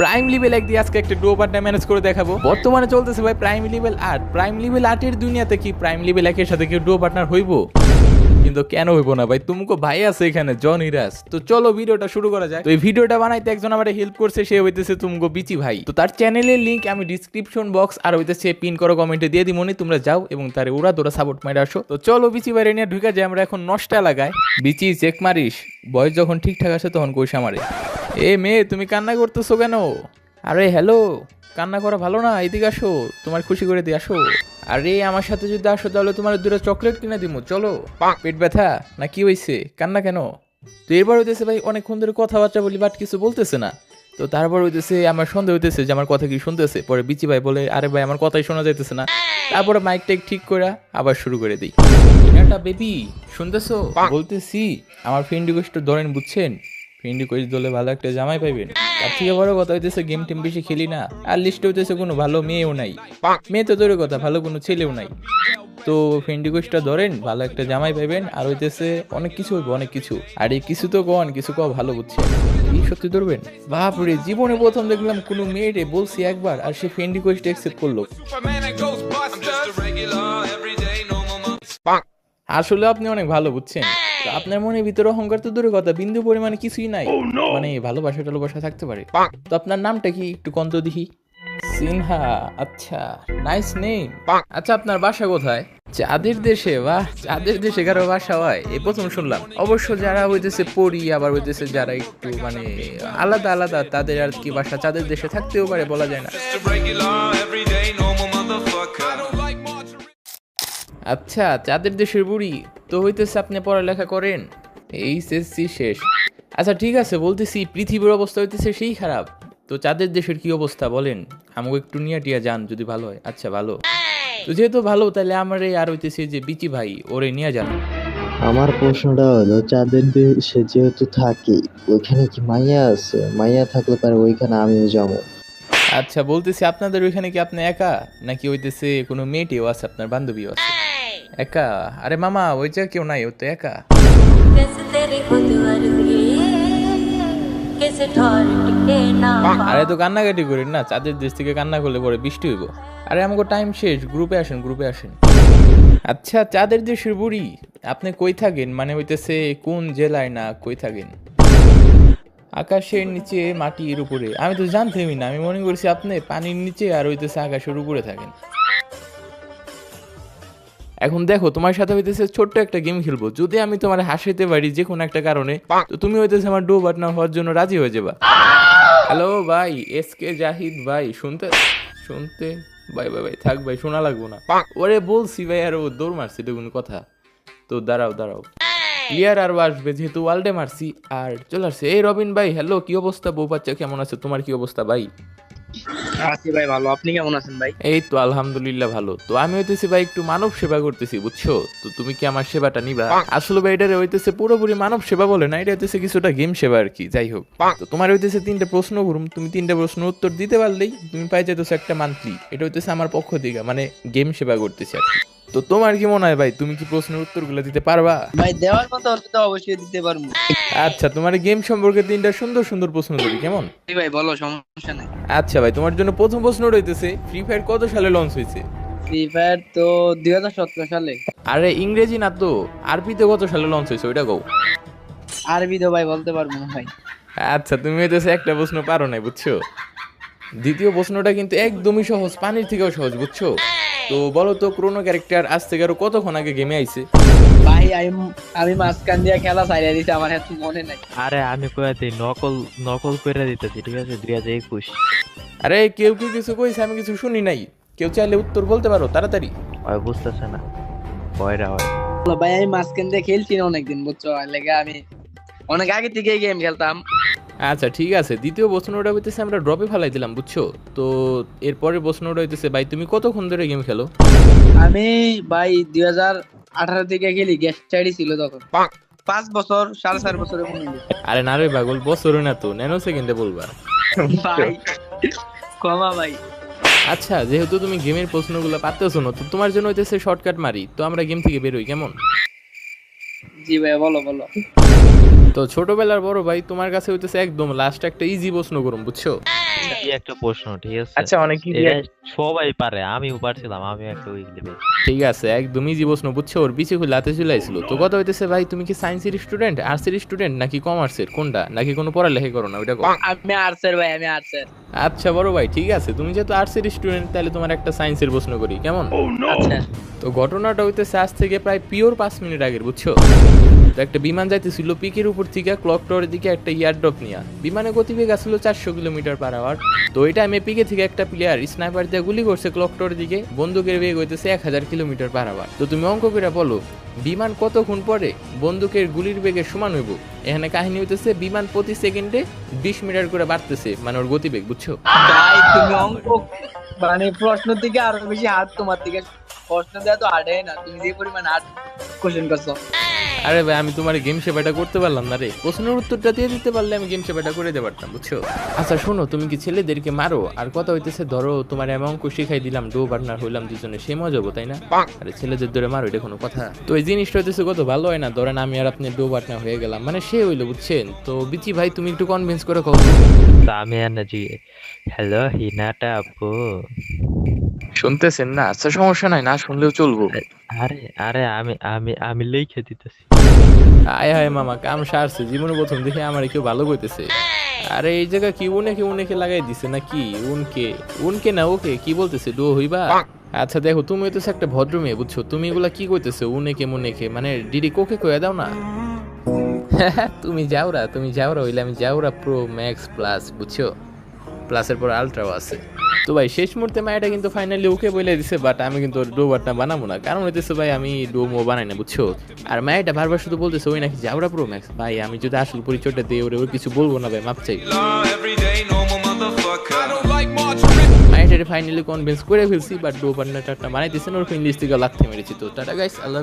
Prime level এক আজকে একটা ডুও পার্টনার ম্যানেজ করে দেখাবো। বর্তমানে চলতেছে ভাই প্রাইম লেভেল আট প্রাইম লেভেল আটের দুনিয়াতে কি প্রাইম লেভেল একের সাথে কেউ ডুও পার্টনার হইব? কিন্তু কেন হইব না ভাই? তুমকো ভাই আছে এখানে জন ইরাজ তো চলো ভিডিওটা শুরু করা যায় তো এই ভিডিওটা বানাইতে একজন আমার হেল্প করছে, সে হইতেছে তুমকো বিচি ভাই। তো তার চ্যানেলের লিংক আমি ডিসক্রিপশন বক্স আর হইতেছে পিন করো কমেন্টে দিয়ে দিই। মনে, তোমরা যাও এবং তার ওরা তোরা সাপোর্ট মাইরে আসো। তো চলো বিচি বাইরে নিয়ে ঢুকে যাই আমরা এখন নষ্ট লাগায় বিচি চেক মারিস বয়স যখন ঠিকঠাক আসে তখন কইসা মারে এ মেয়ে তুমি কান্না করতেছো কেন? আরে হ্যালো কান্না করা ভালো না এদিকে আসো তোমার খুশি করে দিয়ে আসো। আরে আমার সাথে যদি আসো তাহলে তোমার দুটো চকলেট কিনে দিব চলো। পেট ব্যথা? না কি হয়েছে কান্না কেন? তো এরপর হইতেছে ভাই অনেকক্ষণ ধরে কথাবার্তা বলি বাট কিছু বলতেছে না। তো তারপর হইতেছে আমার সন্দেহ হইতেছে যে আমার কথা কি শুনতেছে। পরে বিচি ভাই বলে আরে ভাই আমার কথাই শোনা যাইতেছে না। তারপরে মাইক টাইক ঠিক করে আবার শুরু করে দিই। এটা বেবি শুনতেছো? বলতেছি আমার ফ্রেন্ড রিকোয়েস্ট ধরেন বুঝছেন? ফ্রেন্ড রিকোয়েস্ট দলে ভালো একটা জামাই পাইবেন। তার থেকে বড় কথা হইতেছে গেম টেম বেশি খেলি না। আর লিস্টে হইতেছে কোনো ভালো মেয়েও নাই। মেয়ে তো দূরের কথা ভালো কোনো ছেলেও নাই। তো ফ্রেন্ড রিকোয়েস্টটা ধরেন ভালো একটা জামাই পাইবেন আর হইতেছে অনেক কিছু হইবে অনেক কিছু। আর এই কিছু তো কন কিছু কও ভালো বুঝছেন এই সত্যি ধরবেন? বাপরে জীবনে প্রথম দেখলাম কোনো মেয়েরে বলছি একবার আর সে ফ্রেন্ড রিকোয়েস্ট অ্যাকসেপ্ট করল. আসলে আপনি অনেক ভালো বুঝছেন। আপনার মনের ভিতরে অহংকার তো দূরের কথা বিন্দু পরিমাণে কিছুই নাই। মানে ভালোবাসা টালোবাসা থাকতে পারে। তো আপনার নামটা কি? একটু কন্ত দিহি সিনহা আচ্ছা নাইস নেম আচ্ছা আপনার বাসা কোথায়? চাঁদের দেশে বাহ চাঁদের দেশে কারও বাসা হয়। এই প্রথম শুনলাম। অবশ্য যারা হইতেছে পড়ি আবার হইতেছে যারা একটু মানে আলাদা আলাদা তাদের আর কি বাসা চাঁদের দেশে থাকতেও পারে বলা যায় না। আচ্ছা চাঁদের দেশের বুড়ি তো হইতেছে আপনি পড়ালেখা করেন। এইচএসসি শেষ। আচ্ছা ঠিক আছে বলতেছি পৃথিবীর অবস্থা হইতেছে সেই খারাপ। তো চাঁদের দেশের কি অবস্থা বলেন। আমাকে একটু নিয়ে টিয়া যান যদি ভালো হয়। আচ্ছা ভালো। তো যেহেতু ভালো তাহলে আমার এই আর হইতেছে যে বিচি ভাই ওরে নিয়ে যান। আমার প্রশ্নটা হলো চাঁদের দেশে যেহেতু থাকি ওইখানে কি মাইয়া আছে? মাইয়া থাকলে পারে ওইখানে আমিও যাব। আচ্ছা বলতেছি আপনাদের ওইখানে কি আপনি একা? নাকি হইতেছে কোনো মেয়েটিও আছে আপনার বান্ধবীও আছে? একা? আরে মামা ওই যে কেউ নাই ও তো একা। আরে তো কান্নাকাটি করি না চাঁদের দেশ থেকে কান্না করলে পরে বৃষ্টি হইব। আরে আমাকে টাইম শেষ গ্রুপে আসেন গ্রুপে আসেন। আচ্ছা চাঁদের দেশের বুড়ি আপনি কই থাকেন? মানে হইতেছে কোন জেলায় না কই থাকেন? আকাশের নিচে মাটির উপরে। আমি তো জানতামই না আমি মনে করছি আপনি পানির নিচে আর হইতেছে আকাশের উপরে থাকেন। এখন দেখো তোমার সাথে হইতেছে ছোট্ট একটা গেম খেলব। যদি আমি তোমার হাসাইতে পারি যে কোনো একটা কারণে তো তুমি হইতেছে আমার ডো পার্টনার হওয়ার জন্য রাজি হয়ে যাবা। হ্যালো ভাই এস কে জাহিদ ভাই শুনতে শুনতে ভাই ভাই ভাই থাক ভাই শোনা লাগবো না। ওরে বলছি ভাই আর ও দৌড় মারছি এটা কোনো কথা। তো দাঁড়াও দাঁড়াও। ক্লিয়ার আর আসবে যেহেতু ওয়ার্ল্ডে মারছি আর চলে আসছে। এই রবিন ভাই হ্যালো কি অবস্থা? বউ বাচ্চা কেমন আছে? তোমার কি অবস্থা ভাই? আছি ভাই ভালো। আপনি কেমন আছেন ভাই? এই তো আলহামদুলিল্লাহ ভালো। তো আমি হইতেছি ভাই একটু মানব সেবা করতেছি বুঝছ? তো তুমি কি আমার সেবাটা নিবা? আসলে ভাই এটা হইতেছে পুরোপুরি মানব সেবা বলে না এটা হইতেছে কিছুটা গেম সেবা আর কি যাই হোক। তো তোমার হইতেছে তিনটা প্রশ্ন করুম তুমি তিনটা প্রশ্ন উত্তর দিতে পারলেই তুমি পাই যেতেছো একটা মান্থলি এটা হইতেছে আমার পক্ষ থেকে মানে গেম সেবা করতেছি আর কি। তো তোমার কি মনে হয় ভাই? তুমি কি প্রশ্নের উত্তরগুলো দিতে পারবা? ভাই দেওয়ার মতো হলে তো অবশ্যই দিতে পারব। আচ্ছা তোমার গেম সম্পর্কে তিনটা সুন্দর সুন্দর প্রশ্ন করি কেমন? ভাই বলো সমস্যা নাই। আচ্ছা ভাই তোমার জন্য প্রথম প্রশ্ন রইতেছে ফ্রি ফায়ার কত সালে লঞ্চ হয়েছে? ফ্রি ফায়ার তো দুই হাজার সতেরো সালে। আরে ইংরেজি না তো। আরবিতে কত সালে লঞ্চ হয়েছে ওইটা কও। আরবি তো ভাই বলতে পারব না ভাই। আচ্ছা তুমি হইতেছে একটা প্রশ্ন পারো নাই বুঝছ? দ্বিতীয় প্রশ্নটা কিন্তু একদমই সহজ পানির থেকেও সহজ বুঝছ? তো বলো তো ক্রোনো ক্যারেক্টার আজ থেকে আরও কতক্ষণ আগে গেমে আইছে? ভাই আমি আমি মাঝখান দিয়ে খেলা চাইলে দিছি আমার এত মনে নাই। আরে আমি কয়াতে নকল নকল করে দিতেছি ঠিক আছে? দুই হাজার একুশ। আরে কেউ কি কিছু কইছে? আমি কিছু শুনি নাই। কেউ চাইলে উত্তর বলতে পারো তাড়াতাড়ি। ওই বুঝতেছে না। ভয়রা হয় ভাই আমি মাঝখান দিয়ে খেলছি না অনেকদিন বুঝছ? লেগে আমি অনেক আগে থেকে গেম খেলতাম। আচ্ছা ঠিক আছে। দ্বিতীয় প্রশ্নটা হইতেছে আমরা ড্রপে ফেলাই দিলাম বুঝছ? তো এরপরের প্রশ্নটা হইতেছে ভাই তুমি কতক্ষণ ধরে গেম খেলো? আমি ভাই দুই হাজার আঠারো থেকে খেলি গ্যাস চাইডি ছিল তখন। পাঁচ বছর সাড়ে চার বছরের। আরে না রে পাগল বছর না তো ন্যানো সেকেন্ডে বলবা। ভাই কমা ভাই। আচ্ছা যেহেতু তুমি গেমের প্রশ্নগুলো পারতেছো না তো তোমার জন্য হইতেছে শর্টকাট মারি তো আমরা গেম থেকে বেরোই কেমন? জি ভাই বলো বলো। তো ছোটবেলার বড় ভাই তোমার কাছে হইতেছে একদম লাস্ট একটা ইজি প্রশ্ন করুন বুঝছ? একটা প্রশ্ন ঠিক আছে? আচ্ছা অনেক কি সবাই পারে আমিও পারছিলাম আমি একটা উইক লেভেল ঠিক আছে একদম ইজি প্রশ্ন বুঝছ? ওর পিছিয়ে খুলে হাতে চুলাইছিল তো কথা হইতেছে ভাই তুমি কি সায়েন্সের স্টুডেন্ট আর্টসের স্টুডেন্ট নাকি কমার্সের কোনটা? নাকি কোনো পড়ালেখা করো না ওইটা। আমি আর্টসের ভাই আমি আর্টসের আচ্ছা বড় ভাই ঠিক আছে। তুমি যেহেতু আর্টসের স্টুডেন্ট তাহলে তোমার একটা সায়েন্সের প্রশ্ন করি কেমন? আচ্ছা। তো ঘটনাটা হইতেছে আজ থেকে প্রায় পিওর পাঁচ মিনিট আগের বুঝছ? তো একটা বিমান যাইতেছিল পিকের উপর থেকে ক্লক টাওয়ারের দিকে একটা ইয়ারড্রপ নিয়ে। বিমানের গতিবেগ আসলো চারশো কিলোমিটার পার আওয়ার তো এটা আমি পিকে থেকে একটা প্লেয়ার স্নাইপার দিয়ে গুলি করছে ক্লক টাওয়ারের দিকে, বন্দুকের বেগ হইতেছে এক হাজার কিলোমিটার পার আওয়ার তো তুমি অঙ্ক করে বলো, বিমান কতক্ষণ পরে বন্দুকের গুলির বেগের সমান হইব? এখানে কাহিনী হইতেছে, বিমান প্রতি সেকেন্ডে বিশ মিটার করে বাড়তেছে মানে ওর গতিবেগ, বুঝছ? তুমি অঙ্ক মানে প্রশ্ন থেকে আরও বেশি হাত তোমার থেকে। প্রশ্ন দেওয়া তো হার্ডে না, তুমি যে পরিমাণ হার্ড কোশ্চেন করছ। আরে ভাই আমি তোমার গেম সেবাটা করতে পারলাম না রে। প্রশ্নের উত্তরটা দিয়ে দিতে পারলে আমি গেম সেবাটা করে দিতে পারতাম বুঝছ? আচ্ছা শোনো তুমি কি ছেলেদেরকে মারো? আর কথা হইতেছে ধরো তোমার অ্যামাউন্ট শিখাই দিলাম ডো পার্টনার হইলাম দুজনে সে মজা হব তাই না? আরে ছেলেদের ধরে মারো এটা কোনো কথা। তো এই জিনিসটা হইতেছে কত ভালো হয় না ধরেন আমি আর আপনি ডো পার্টনার হয়ে গেলাম। মানে সে হইল বুঝছেন? তো বিচি ভাই তুমি একটু কনভিন্স করে কও। তা আমি এনার্জি হ্যালো হিনাটা আপু। শুনতেছেন না? আচ্ছা সমস্যা নাই না শুনলেও চলবো। আরে আরে আমি আমি আমি লিখে দিতেছি। আয় হায় মামা কাম সারছে জীবনে প্রথম দেখে আমার কেউ ভালো কইতেছে। আরে এই জায়গা কি উনেকে উনেকে লাগাই দিছে না কি উনকে উনকে না ওকে কি বলতেছে ডো হইবা? আচ্ছা দেখো তুমি হইতেছে একটা ভদ্র মেয়ে বুঝছ? তুমি এগুলা কি কইতেছো উনেকে মুনেকে মানে ডিডি কোকে কয়ে দাও না? তুমি যাওরা তুমি যাওরা হইলে আমি যাওরা প্রো ম্যাক্স প্লাস বুঝছ? প্লাসের পর আলট্রাও আছে। তো ভাই, শেষ মুহূর্তে মায়াটা কিন্তু ফাইনালি ওকে বলে দিছে বাট আমি কিন্তু ডো বাটনা বানাবো না। কারণ হইতেছে ভাই, আমি ডো মো বানাই না, বুঝছ? আর মায়াটা বারবার শুধু বলতেছে, ওই নাকি যাওরা প্রো ম্যাক্স ভাই, আমি যদি আসল পরিচয়টা দিয়ে ওরে ওর কিছু বলব না, ভাই, মাপ চাই। মায়াটারে ফাইনালি কনভিন্স করে ফেলছি বাট ডো বাটনাটা বানাইতেছেন ওর ইংলিশ থেকে লাগতে মেরেছি তো। টাটা গাইস আল্লাহ